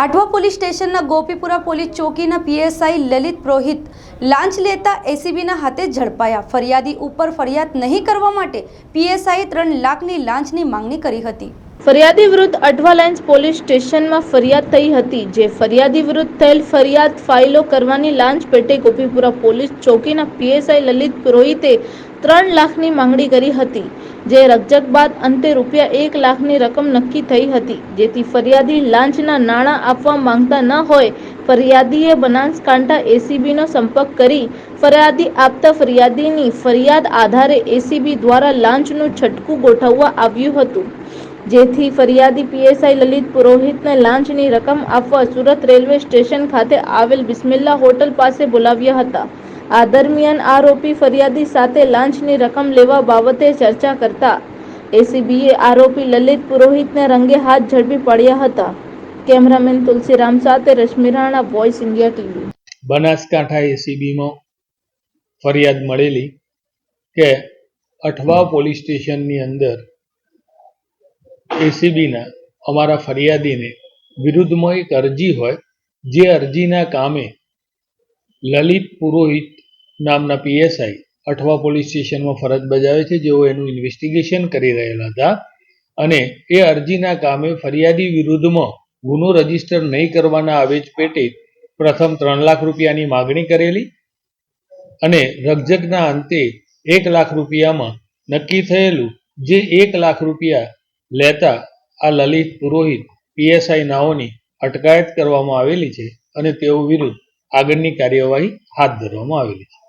આઠવા police સ્ટેશનના Gopipura police ચોકીના PSI Lalit Purohit લાંચ લેતા એસીબીના હાથે ઝડપાયા. ફરિયાદી ઉપર ફરિયાદ નહીં કરવા માટે પીએસઆઈ ત્રણ લાખની લાંચની માંગણી કરી હતી. ફરિયાદી વિરુદ્ધ અઠવા લાઇન્સ પોલીસ સ્ટેશનમાં ફરિયાદ થઈ હતી, જે ફરિયાદી વિરુદ્ધ થયેલ ફરિયાદ ફાઇલો કરવાની લાંચ પેટે ગોપીપુરા પોલીસ ચોકીના પીએસઆઈ લલિત પુરોહિતે ત્રણ લાખની માંગણી કરી હતી, જે રકજક બાદ અંતે રૂપિયા એક લાખની રકમ નક્કી થઈ હતી. જેથી ફરિયાદી લાંચના નાણાં આપવા માંગતા ન હોય, ફરિયાદીએ બનાસકાંઠા એસીબીનો સંપર્ક કરી ફરિયાદી આપતા ફરિયાદીની ફરિયાદ આધારે એસીબી દ્વારા લાંચનું છટકું ગોઠવવા આવ્યું હતું. જેથી ફરિયાદી પીએસઆઈ લલિત પુરોહિતને લાંચની રકમ આપવા સુરત રેલવે સ્ટેશન ખાતે આવેલ બિસ્મિલ્લા હોટલ પાસે બોલાવ્યા હતા. આ દરમિયાન આરોપી ફરિયાદી સાથે લાંચની રકમ લેવા બાબતે ચર્ચા કરતા એસીબીએ આરોપી લલિત પુરોહિતને રંગે હાથ ઝડપી પડ્યા હતા. કેમેરામેન તુલસીરામ સાથે Rashmi Rana voice India TV Banaskantha એસીબીમાં ફરિયાદ મળેલી કે અઠવા પોલીસ સ્ટેશનની અંદર એસીબીના અમારા ફરિયાદીને વિરુદ્ધમાં એક અરજી હોય, જે અરજીના કામે લલિત પુરોહિત નામના પીએસઆઈ અઠવા પોલીસ સ્ટેશનમાં ફરજ બજાવે છે, જેઓ એનું ઇન્વેસ્ટિગેશન કરી રહેલા હતા અને એ અરજીના કામે ફરિયાદી વિરુદ્ધમાં ગુનો રજિસ્ટર નહીં કરવાના આવેજ પેટે પ્રથમ ત્રણ લાખ રૂપિયાની માગણી કરેલી અને રકજકના અંતે એક લાખ રૂપિયામાં નક્કી થયેલું જે એક લાખ રૂપિયા લેતા આ લલિત પુરોહિત પીએસઆઈ નાઓની અટકાયત કરવામાં આવેલી છે અને તેઓ વિરુદ્ધ આગળની કાર્યવાહી હાથ ધરવામાં આવેલી છે.